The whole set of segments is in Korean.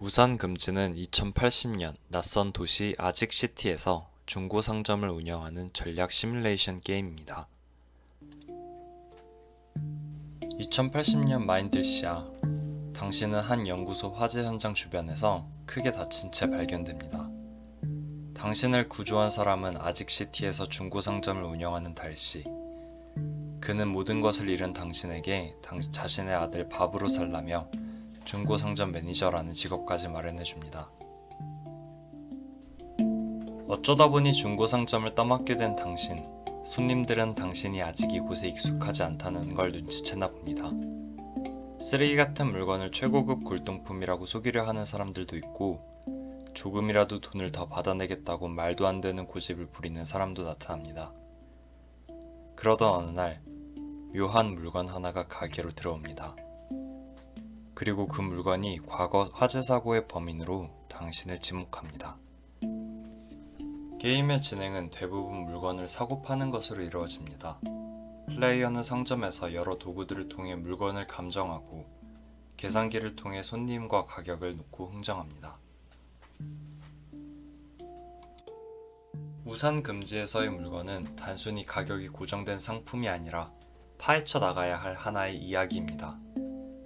우산 금지는 2080년 낯선 도시 아직 시티에서 중고 상점을 운영하는 전략 시뮬레이션 게임입니다. 2080년 마인들시아 당신은 한 연구소 화재 현장 주변에서 크게 다친 채 발견됩니다. 당신을 구조한 사람은 아직 시티에서 중고 상점을 운영하는 달씨. 그는 모든 것을 잃은 당신에게 당- 자신의 아들 밥으로 살라며 중고 상점 매니저라는 직업까지 마련해 줍니다. 어쩌다 보니 중고 상점을 떠맡게 된 당신. 손님들은 당신이 아직 이곳에 익숙하지 않다는 걸 눈치챘나 봅니다. 쓰레기 같은 물건을 최고급 골동품이라고 속이려 하는 사람들도 있고, 조금이라도 돈을 더 받아내겠다고 말도 안 되는 고집을 부리는 사람도 나타납니다. 그러던 어느 날, 묘한 물건 하나가 가게로 들어옵니다. 그리고 그 물건이 과거 화재 사고의 범인으로 당신을 지목합니다. 게임의 진행은 대부분 물건을 사고 파는 것으로 이루어집니다. 플레이어는 상점에서 여러 도구들을 통해 물건을 감정하고 계산기를 통해 손님과 가격을 놓고 흥정합니다. 우산 금지에서의 물건은 단순히 가격이 고정된 상품이 아니라 파헤쳐 나가야 할 하나의 이야기입니다.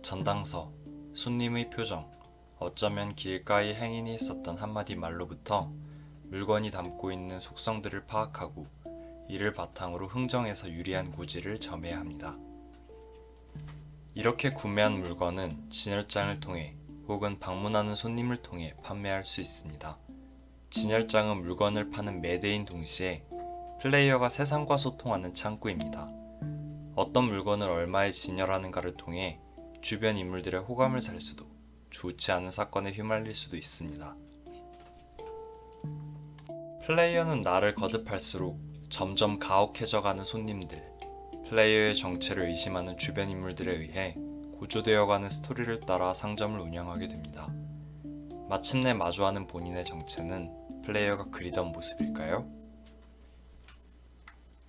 전당서, 손님의 표정, 어쩌면 길가의 행인이 했었던 한마디 말로부터 물건이 담고 있는 속성들을 파악하고 이를 바탕으로 흥정해서 유리한 고지를 점해야 합니다. 이렇게 구매한 물건은 진열장을 통해 혹은 방문하는 손님을 통해 판매할 수 있습니다. 진열장은 물건을 파는 매대인 동시에 플레이어가 세상과 소통하는 창구입니다. 어떤 물건을 얼마에 진열하는가를 통해 주변 인물들의 호감을 살 수도 좋지 않은 사건에 휘말릴 수도 있습니다. 플레이어는 나를 거듭할수록 점점 가혹해져가는 손님들, 플레이어의 정체를 의심하는 주변 인물들에 의해 고조되어가는 스토리를 따라 상점을 운영하게 됩니다. 마침내 마주하는 본인의 정체는 플레이어가 그리던 모습일까요?